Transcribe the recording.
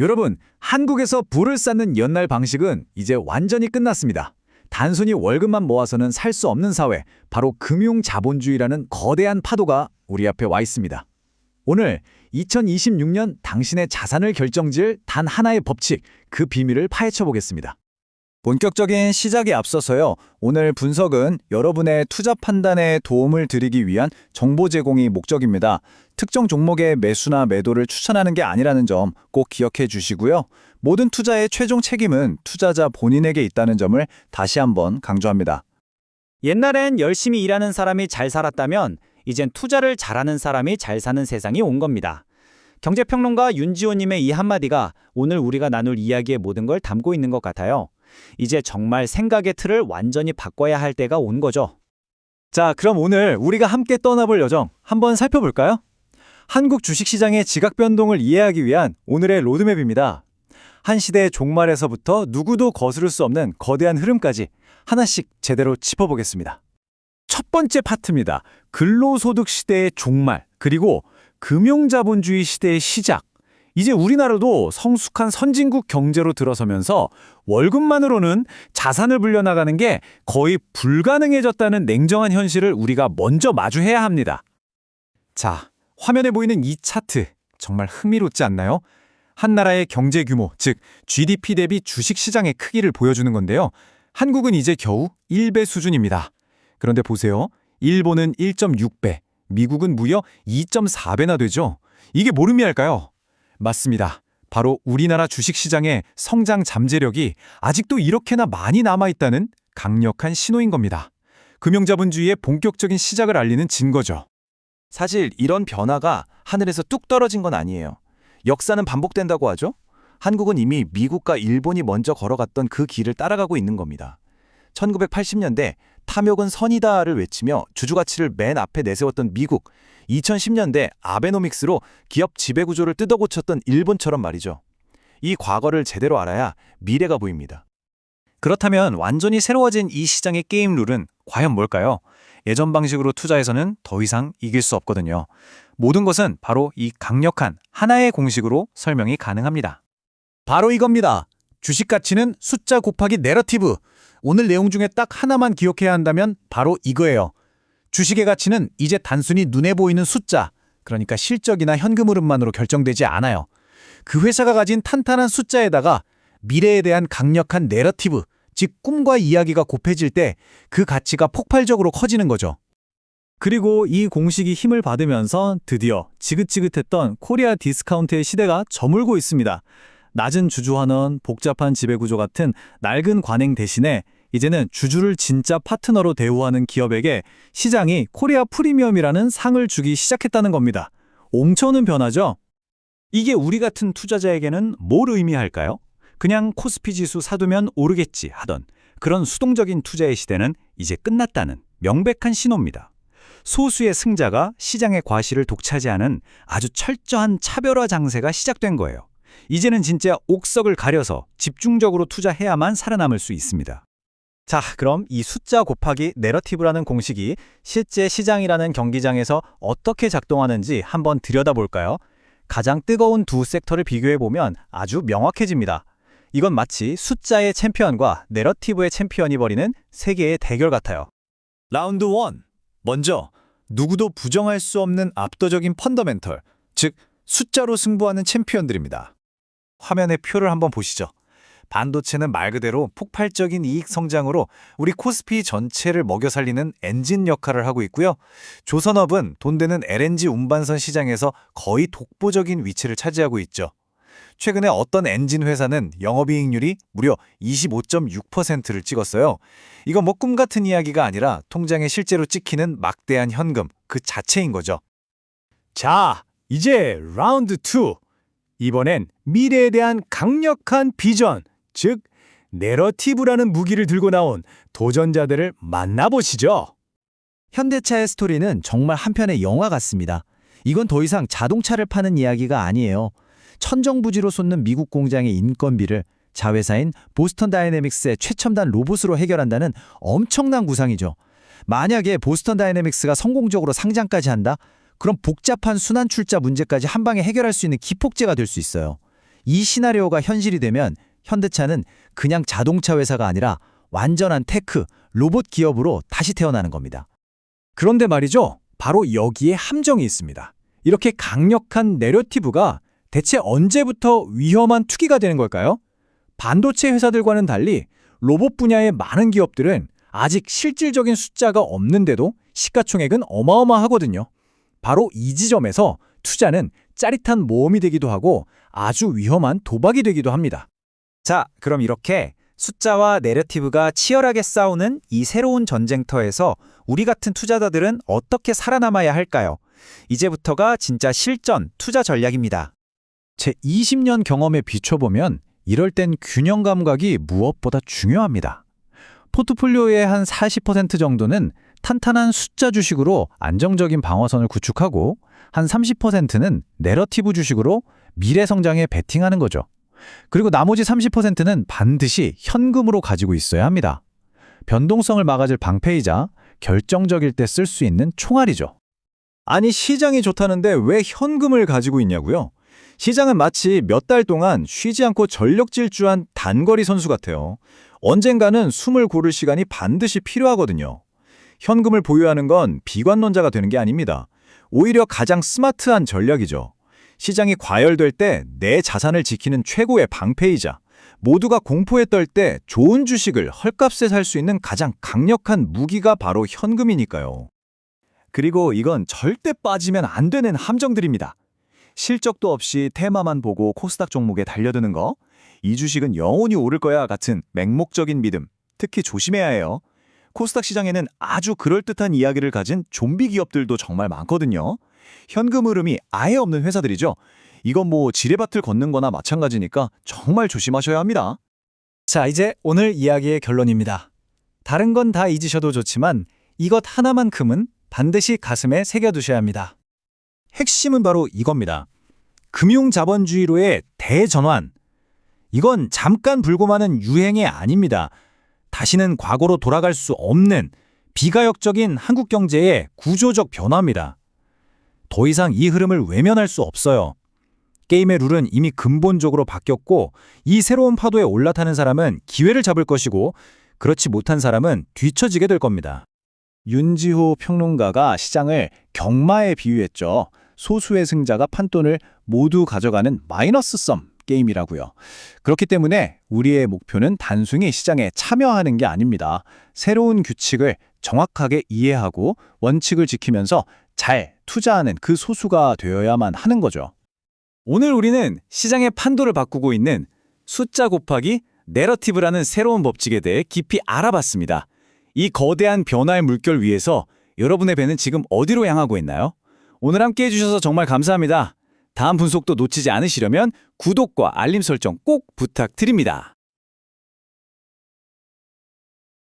여러분, 한국에서 부를 쌓는 연날 방식은 이제 완전히 끝났습니다. 단순히 월급만 모아서는 살 수 없는 사회, 바로 금융 자본주의라는 거대한 파도가 우리 앞에 와 있습니다. 오늘 2026년 당신의 자산을 결정지을 단 하나의 법칙, 그 비밀을 파헤쳐 보겠습니다. 본격적인 시작에 앞서서요. 오늘 분석은 여러분의 투자 판단에 도움을 드리기 위한 정보 제공이 목적입니다. 특정 종목의 매수나 매도를 추천하는 게 아니라는 점 꼭 기억해 주시고요. 모든 투자의 최종 책임은 투자자 본인에게 있다는 점을 다시 한번 강조합니다. 옛날엔 열심히 일하는 사람이 잘 살았다면 이젠 투자를 잘하는 사람이 잘 사는 세상이 온 겁니다. 경제평론가 윤지호님의 이 한마디가 오늘 우리가 나눌 이야기의 모든 걸 담고 있는 것 같아요. 이제 정말 생각의 틀을 완전히 바꿔야 할 때가 온 거죠. 자, 그럼 오늘 우리가 함께 떠나볼 여정 한번 살펴볼까요? 한국 주식시장의 지각 변동을 이해하기 위한 오늘의 로드맵입니다. 한 시대의 종말에서부터 누구도 거스를 수 없는 거대한 흐름까지 하나씩 제대로 짚어보겠습니다. 첫 번째 파트입니다. 근로소득 시대의 종말, 그리고 금융자본주의 시대의 시작. 이제 우리나라도 성숙한 선진국 경제로 들어서면서 월급만으로는 자산을 불려나가는 게 거의 불가능해졌다는 냉정한 현실을 우리가 먼저 마주해야 합니다. 자, 화면에 보이는 이 차트 정말 흥미롭지 않나요? 한 나라의 경제 규모, 즉 GDP 대비 주식 시장의 크기를 보여주는 건데요. 한국은 이제 겨우 1배 수준입니다. 그런데 보세요. 일본은 1.6배, 미국은 무려 2.4배나 되죠. 이게 뭘 의미할까요? 맞습니다. 바로 우리나라 주식시장의 성장 잠재력이 아직도 이렇게나 많이 남아있다는 강력한 신호인 겁니다. 금융자본주의의 본격적인 시작을 알리는 증거죠. 사실 이런 변화가 하늘에서 뚝 떨어진 건 아니에요. 역사는 반복된다고 하죠. 한국은 이미 미국과 일본이 먼저 걸어갔던 그 길을 따라가고 있는 겁니다. 1980년대 탐욕은 선이다를 외치며 주주가치를 맨 앞에 내세웠던 미국, 2010년대 아베노믹스로 기업 지배구조를 뜯어고쳤던 일본처럼 말이죠. 이 과거를 제대로 알아야 미래가 보입니다. 그렇다면 완전히 새로워진 이 시장의 게임 룰은 과연 뭘까요? 예전 방식으로 투자해서는 더 이상 이길 수 없거든요. 모든 것은 바로 이 강력한 하나의 공식으로 설명이 가능합니다. 바로 이겁니다. 주식 가치는 숫자 곱하기 내러티브. 오늘 내용 중에 딱 하나만 기억해야 한다면 바로 이거예요. 주식의 가치는 이제 단순히 눈에 보이는 숫자, 그러니까 실적이나 현금 흐름만으로 결정되지 않아요. 그 회사가 가진 탄탄한 숫자에다가 미래에 대한 강력한 내러티브, 즉 꿈과 이야기가 곱해질 때 그 가치가 폭발적으로 커지는 거죠. 그리고 이 공식이 힘을 받으면서 드디어 지긋지긋했던 코리아 디스카운트의 시대가 저물고 있습니다. 낮은 주주 환원, 복잡한 지배구조 같은 낡은 관행 대신에 이제는 주주를 진짜 파트너로 대우하는 기업에게 시장이 코리아 프리미엄이라는 상을 주기 시작했다는 겁니다. 옹쳐오는 변화죠? 이게 우리 같은 투자자에게는 뭘 의미할까요? 그냥 코스피 지수 사두면 오르겠지 하던 그런 수동적인 투자의 시대는 이제 끝났다는 명백한 신호입니다. 소수의 승자가 시장의 과실을 독차지하는 아주 철저한 차별화 장세가 시작된 거예요. 이제는 진짜 옥석을 가려서 집중적으로 투자해야만 살아남을 수 있습니다. 자, 그럼 이 숫자 곱하기 내러티브라는 공식이 실제 시장이라는 경기장에서 어떻게 작동하는지 한번 들여다볼까요? 가장 뜨거운 두 섹터를 비교해보면 아주 명확해집니다. 이건 마치 숫자의 챔피언과 내러티브의 챔피언이 벌이는 세계의 대결 같아요. 라운드 1. 먼저 누구도 부정할 수 없는 압도적인 펀더멘털, 즉 숫자로 승부하는 챔피언들입니다. 화면의 표를 한번 보시죠. 반도체는 말 그대로 폭발적인 이익 성장으로 우리 코스피 전체를 먹여 살리는 엔진 역할을 하고 있고요. 조선업은 돈 되는 LNG 운반선 시장에서 거의 독보적인 위치를 차지하고 있죠. 최근에 어떤 엔진 회사는 영업이익률이 무려 25.6%를 찍었어요. 이건 뭐 꿈 같은 이야기가 아니라 통장에 실제로 찍히는 막대한 현금 그 자체인 거죠. 자, 이제 라운드 2. 이번엔 미래에 대한 강력한 비전, 즉 내러티브라는 무기를 들고 나온 도전자들을 만나보시죠. 현대차의 스토리는 정말 한편의 영화 같습니다. 이건 더 이상 자동차를 파는 이야기가 아니에요. 천정부지로 쏟는 미국 공장의 인건비를 자회사인 보스턴 다이내믹스의 최첨단 로봇으로 해결한다는 엄청난 구상이죠. 만약에 보스턴 다이내믹스가 성공적으로 상장까지 한다? 그럼 복잡한 순환 출자 문제까지 한 방에 해결할 수 있는 기폭제가 될 수 있어요. 이 시나리오가 현실이 되면 현대차는 그냥 자동차 회사가 아니라 완전한 테크, 로봇 기업으로 다시 태어나는 겁니다. 그런데 말이죠. 바로 여기에 함정이 있습니다. 이렇게 강력한 내러티브가 대체 언제부터 위험한 투기가 되는 걸까요? 반도체 회사들과는 달리 로봇 분야의 많은 기업들은 아직 실질적인 숫자가 없는데도 시가총액은 어마어마하거든요. 바로 이 지점에서 투자는 짜릿한 모험이 되기도 하고 아주 위험한 도박이 되기도 합니다. 자, 그럼 이렇게 숫자와 내러티브가 치열하게 싸우는 이 새로운 전쟁터에서 우리 같은 투자자들은 어떻게 살아남아야 할까요? 이제부터가 진짜 실전 투자 전략입니다. 제 20년 경험에 비춰보면 이럴 땐 균형 감각이 무엇보다 중요합니다. 포트폴리오의 한 40% 정도는 탄탄한 숫자 주식으로 안정적인 방어선을 구축하고 한 30%는 내러티브 주식으로 미래 성장에 베팅하는 거죠. 그리고 나머지 30%는 반드시 현금으로 가지고 있어야 합니다. 변동성을 막아줄 방패이자 결정적일 때 쓸 수 있는 총알이죠. 아니 시장이 좋다는데 왜 현금을 가지고 있냐고요? 시장은 마치 몇 달 동안 쉬지 않고 전력 질주한 단거리 선수 같아요. 언젠가는 숨을 고를 시간이 반드시 필요하거든요. 현금을 보유하는 건 비관론자가 되는 게 아닙니다. 오히려 가장 스마트한 전략이죠. 시장이 과열될 때 내 자산을 지키는 최고의 방패이자 모두가 공포에 떨 때 좋은 주식을 헐값에 살 수 있는 가장 강력한 무기가 바로 현금이니까요. 그리고 이건 절대 빠지면 안 되는 함정들입니다. 실적도 없이 테마만 보고 코스닥 종목에 달려드는 거, 이 주식은 영원히 오를 거야 같은 맹목적인 믿음, 특히 조심해야 해요. 코스닥 시장에는 아주 그럴듯한 이야기를 가진 좀비 기업들도 정말 많거든요. 현금 흐름이 아예 없는 회사들이죠. 이건 뭐 지뢰밭을 걷는 거나 마찬가지니까 정말 조심하셔야 합니다. 자, 이제 오늘 이야기의 결론입니다. 다른 건 다 잊으셔도 좋지만 이것 하나만큼은 반드시 가슴에 새겨두셔야 합니다. 핵심은 바로 이겁니다. 금융자본주의로의 대전환. 이건 잠깐 불고 마는 유행이 아닙니다. 다시는 과거로 돌아갈 수 없는 비가역적인 한국 경제의 구조적 변화입니다. 더 이상 이 흐름을 외면할 수 없어요. 게임의 룰은 이미 근본적으로 바뀌었고 이 새로운 파도에 올라타는 사람은 기회를 잡을 것이고 그렇지 못한 사람은 뒤처지게 될 겁니다. 윤지호 평론가가 시장을 경마에 비유했죠. 소수의 승자가 판돈을 모두 가져가는 마이너스 썸 게임이라고요. 그렇기 때문에 우리의 목표는 단순히 시장에 참여하는 게 아닙니다. 새로운 규칙을 정확하게 이해하고 원칙을 지키면서 잘 투자하는 그 소수가 되어야만 하는 거죠. 오늘 우리는 시장의 판도를 바꾸고 있는 숫자 곱하기 내러티브라는 새로운 법칙에 대해 깊이 알아봤습니다. 이 거대한 변화의 물결 위에서 여러분의 배는 지금 어디로 향하고 있나요? 오늘 함께 해주셔서 정말 감사합니다. 다음 분석도 놓치지 않으시려면 구독과 알림 설정 꼭 부탁드립니다.